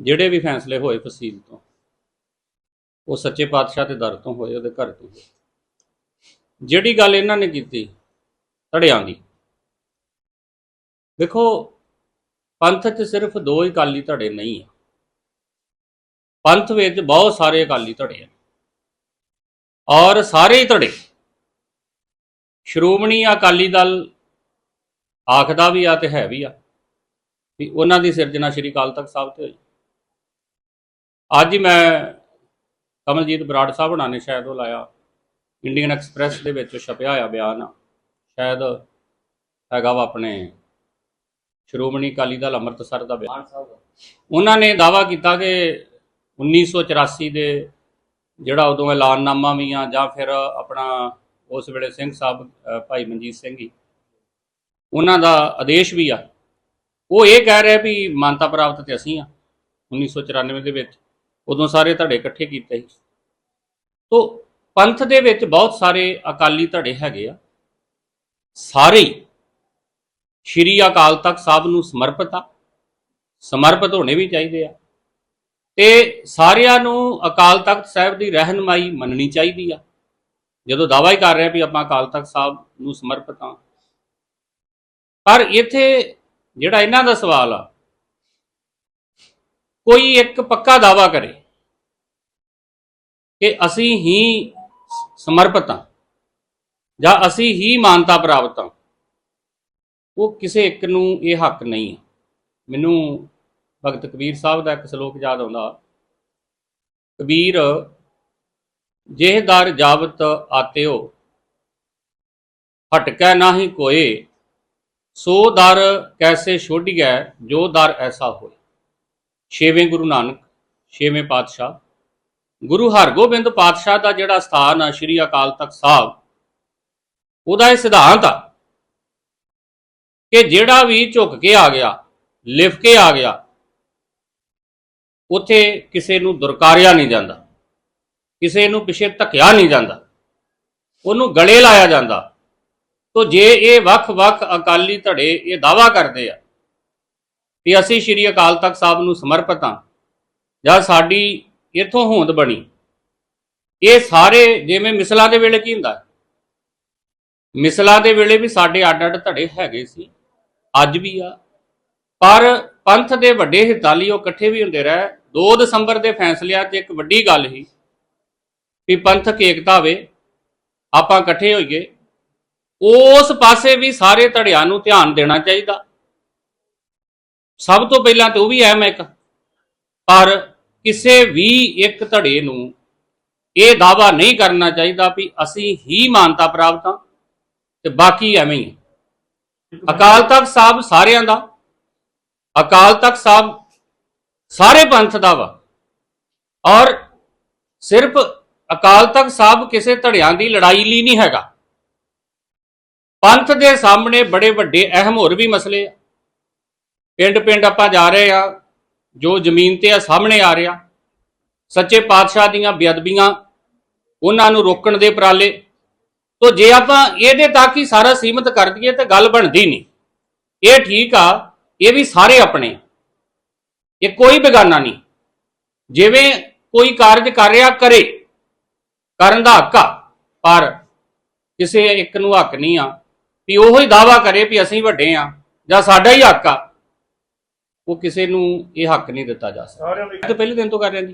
ਜਿਹੜੇ ਵੀ ਫੈਸਲੇ ਹੋਏ ਫਸੀਲ ਤੋਂ, ਉਹ ਸੱਚੇ ਪਾਤਸ਼ਾਹ ਦੇ ਦਰ ਤੋਂ ਹੋਏ, ਉਹਦੇ ਘਰ ਤੋਂ ਹੋਏ। ਜਿਹੜੀ ਗੱਲ ਇਹਨਾਂ ਨੇ ਕੀਤੀ, ਧੜਿਆਂ ਦੀ। ਦੇਖੋ ਪੰਥ 'ਚ ਸਿਰਫ ਦੋ ਹੀ ਅਕਾਲੀ ਧੜੇ ਨਹੀਂ ਆ। ਪੰਥ ਵਿੱਚ ਬਹੁਤ ਸਾਰੇ ਅਕਾਲੀ ਧੜੇ ਆ। ਔਰ ਸਾਰੇ ਹੀ ਧੜੇ। ਸ਼੍ਰੋਮਣੀ ਅਕਾਲੀ ਦਲ ਆਖਦਾ ਵੀ ਆ ਤੇ ਹੈ ਵੀ ਆ, ਵੀ ਉਹਨਾਂ ਦੀ ਸਿਰਜਣਾ ਸ਼੍ਰੀ ਅਕਾਲ ਤਖਤ ਸਾਹਿਬ ਤੇ ਹੋਈ। ਅੱਜ ਹੀ ਮੈਂ ਕਮਲਜੀਤ ਬਰਾੜ ਸਾਹਿਬ ਹੁਣਾਂ ਨੇ ਸ਼ਾਇਦ ਉਹ ਲਾਇਆ ਇੰਡੀਅਨ ਐਕਸਪ੍ਰੈਸ ਦੇ ਵਿੱਚ ਛਪਿਆ ਹੋਇਆ ਬਿਆਨ। ਆ ਸ਼ਾਇਦ ਹੈਗਾ ਵਾ ਆਪਣੇ ਸ਼੍ਰੋਮਣੀ ਅਕਾਲੀ ਦਲ ਅੰਮ੍ਰਿਤਸਰ ਦਾ ਬਿਆਨ। ਉਹਨਾਂ ਨੇ ਦਾਵਾ ਕੀਤਾ ਕਿ 1984 ਦੇ ਜਿਹੜਾ ਉਦੋਂ ਐਲਾਨਨਾਮਾ ਵੀ ਆ, ਜਾਂ ਫਿਰ ਆਪਣਾ ਉਸ ਵੇਲੇ ਸਿੰਘ ਸਾਹਿਬ ਭਾਈ ਮਨਜੀਤ ਸਿੰਘ ਜੀ, ਉਹਨਾਂ ਦਾ ਆਦੇਸ਼ ਵੀ ਆ। ਉਹ ਇਹ ਕਹਿ ਰਿਹਾ ਵੀ ਮਾਨਤਾ ਪ੍ਰਾਪਤ ਤੇ ਅਸੀਂ ਆ 1994 ਦੇ ਵਿੱਚ। ਉਦੋਂ ਸਾਰੇ ਧੜੇ ਇਕੱਠੇ ਕੀਤੇ ਸੀ। ਤੋਂ ਪੰਥ ਦੇ ਵਿੱਚ ਬਹੁਤ ਸਾਰੇ ਅਕਾਲੀ ਧੜੇ ਹੈਗੇ ਆ। ਸਾਰੇ ਸ਼੍ਰੀ ਅਕਾਲ ਤਖਤ ਸਾਹਿਬ ਨੂੰ ਸਮਰਪਿਤ ਆ। ਸਮਰਪਿਤ ਹੋਣੇ ਵੀ ਚਾਹੀਦੇ ਆ। ਤੇ ਸਾਰਿਆਂ ਨੂੰ ਅਕਾਲ ਤਖਤ ਸਾਹਿਬ ਦੀ ਰਹਿਨਮਾਈ ਮੰਨਣੀ ਚਾਹੀਦੀ ਆ। ਜਦੋਂ ਦਾਅਵਾ ਹੀ ਕਰ ਰਿਹਾ ਵੀ ਆਪਾਂ ਅਕਾਲ ਤਖਤ ਸਾਹਿਬ ਨੂੰ ਸਮਰਪਿਤ ਆ। ਪਰ ਇੱਥੇ ਜਿਹੜਾ ਇਹਨਾਂ ਦਾ ਸਵਾਲ ਆ ਕੋਈ ਇੱਕ ਪੱਕਾ ਦਾਅਵਾ ਕਰੇ ਕਿ ਅਸੀਂ ਹੀ ਸਮਰਪਿਤ ਹਾਂ ਜਾਂ ਅਸੀਂ ਹੀ ਮਾਨਤਾ ਪ੍ਰਾਪਤ ਹਾਂ, ਉਹ ਕਿਸੇ ਇੱਕ ਨੂੰ ਇਹ ਹੱਕ ਨਹੀਂ ਹੈ। ਮੈਨੂੰ ਭਗਤ ਕਬੀਰ ਸਾਹਿਬ ਦਾ ਇੱਕ ਸ਼ਲੋਕ ਯਾਦ ਆਉਂਦਾ, ਕਬੀਰ ਜਿਹਦਾਰ ਜਾਵਤ ਆਤਿਓ ਹਟਕੈ ਨਾਹੀ ਕੋਏ, ਸੋ ਦਰ ਕੈਸੇ ਛੋਡੀਐ ਜੋ ਦਰ ਐਸਾ ਹੋਏ। ਛੇਵੇਂ ਗੁਰੂ ਨਾਨਕ, ਛੇਵੇਂ ਪਾਤਸ਼ਾਹ। ਗੁਰੂ ਹਰਗੋਬਿੰਦ ਪਾਤਸ਼ਾਹ ਦਾ ਜਿਹੜਾ ਸਥਾਨ ਆ ਸ਼੍ਰੀ ਅਕਾਲ ਤਖਤ ਸਾਹਿਬ, ਉਹਦਾ ਇਹ ਸਿਧਾਂਤ ਆ ਕਿ ਜਿਹੜਾ ਵੀ ਝੁਕ ਕੇ ਆ ਗਿਆ, ਲਿਫ ਕੇ ਆ ਗਿਆ, ਉੱਥੇ ਕਿਸੇ ਨੂੰ ਦੁਰਕਾਰਿਆ ਨਹੀਂ ਜਾਂਦਾ, ਕਿਸੇ ਨੂੰ ਪਿਛੇ ਧੱਕਿਆ ਨਹੀਂ ਜਾਂਦਾ, ਉਹਨੂੰ ਗਲੇ ਲਾਇਆ ਜਾਂਦਾ। ਤੋ ਜੇ ਇਹ ਵੱਖ-ਵੱਖ ਅਕਾਲੀ ਧੜੇ ਇਹ ਦਾਵਾ ਕਰਦੇ ਆ ਵੀ ਅਸੀਂ ਸ਼੍ਰੀ ਅਕਾਲ ਤਖਤ ਸਾਹਿਬ ਨੂੰ ਸਮਰਪਿਤ ਹਾਂ, ਜਾਂ ਸਾਡੀ ਇਥੋਂ ਹੋਂਦ ਬਣੀ। ਇਹ ਸਾਰੇ ਜਿਵੇਂ ਮਿਸਲਾਂ ਦੇ ਵੇਲੇ ਕੀ ਹੁੰਦਾ? ਮਿਸਲਾਂ ਦੇ ਵੇਲੇ ਵੀ ਸਾਡੇ ਅੱਡ-ਅੱਡ ਧੜੇ ਹੈਗੇ ਸੀ, ਅੱਜ ਵੀ ਆ। ਪਰ ਪੰਥ ਦੇ ਵੱਡੇ ਹਿਤਾਲੀ ਉਹ ਇਕੱਠੇ ਵੀ ਹੁੰਦੇ ਰਹੇ। 2 ਦਸੰਬਰ ਦੇ ਫੈਸਲਿਆਂ 'ਚ ਇੱਕ ਵੱਡੀ ਗੱਲ ਸੀ ਵੀ ਪੰਥਕ ਏਕਤਾ ਹੋਵੇ, ਆਪਾਂ ਇਕੱਠੇ ਹੋਈਏ। ਉਸ ਪਾਸੇ ਵੀ ਸਾਰੇ ਧੜਿਆਂ ਨੂੰ ਧਿਆਨ ਦੇਣਾ ਚਾਹੀਦਾ। ਸਭ ਤੋਂ ਪਹਿਲਾਂ ਤੇ ਉਹ ਵੀ ਅਹਿਮ ਇੱਕ। ਪਰ ਕਿਸੇ ਵੀ ਇੱਕ ਧੜੇ ਨੂੰ ਇਹ ਦਾਵਾ ਨਹੀਂ ਕਰਨਾ ਚਾਹੀਦਾ ਵੀ ਅਸੀਂ ਹੀ ਮਾਨਤਾ ਪ੍ਰਾਪਤ ਹਾਂ ਤੇ ਬਾਕੀ ਐਵੇਂ ਹੀ। ਅਕਾਲ ਤਖਤ ਸਾਹਿਬ ਸਾਰਿਆਂ ਦਾ, ਅਕਾਲ ਤਖਤ ਸਾਹਿਬ ਸਾਰੇ ਪੰਥ ਦਾ ਵਾ। ਔਰ ਸਿਰਫ ਅਕਾਲ ਤਖਤ ਸਾਹਿਬ ਕਿਸੇ ਧੜਿਆਂ ਦੀ ਲੜਾਈ ਲਈ ਨਹੀਂ ਹੈਗਾ। ਪੰਥ ਦੇ ਸਾਹਮਣੇ ਬੜੇ ਵੱਡੇ ਅਹਿਮ ਹੋਰ ਵੀ ਮਸਲੇ ਆ। ਪਿੰਡ ਪਿੰਡ ਆਪਾਂ ਜਾ ਰਹੇ ਆ, ਜੋ ਜ਼ਮੀਨ ਤੇ ਆ, ਸਾਹਮਣੇ ਆ ਰਿਹਾ। ਸੱਚੇ ਪਾਤਸ਼ਾਹ ਦੀਆਂ ਬੇਅਦਬੀਆਂ, ਉਹਨਾਂ ਨੂੰ ਰੋਕਣ ਦੇ ਉਪਰਾਲੇ। ਤੋ ਜੇ ਆਪਾਂ ਇਹਦੇ ਤੱਕ ਹੀ ਸਾਰਾ ਸੀਮਤ ਕਰ ਦਈਏ ਤਾਂ ਗੱਲ ਬਣਦੀ ਨਹੀਂ। ਇਹ ਠੀਕ ਆ, ਇਹ ਵੀ ਸਾਰੇ ਆਪਣੇ। ਆ। ਇਹ ਕੋਈ ਬੇਗਾਨਾ ਨਹੀਂ। ਜਿਵੇਂ ਕੋਈ ਕਾਰਜ ਕਰ ਰਿਹਾ, ਕਰੇ। ਕਰਨ ਦਾ ਹੱਕ ਆ, ਪਰ ਕਿਸੇ ਇੱਕ ਨੂੰ ਹੱਕ ਨਹੀਂ ਆ। ਵੀ ਉਹੋ ਹੀ ਦਾਵਾ ਕਰੇ ਵੀ ਅਸੀਂ ਵੱਡੇ ਆ, ਜਾਂ ਸਾਡਾ ਹੀ ਹੱਕ ਆ। ਉਹ ਕਿਸੇ ਨੂੰ ਇਹ ਹੱਕ ਨਹੀਂ ਦਿੱਤਾ ਜਾ ਸਕਦਾ। ਇਹ ਤਾਂ ਪਹਿਲੇ ਦਿਨ ਤੋਂ ਕਰ ਰਹੇ ਜੀ।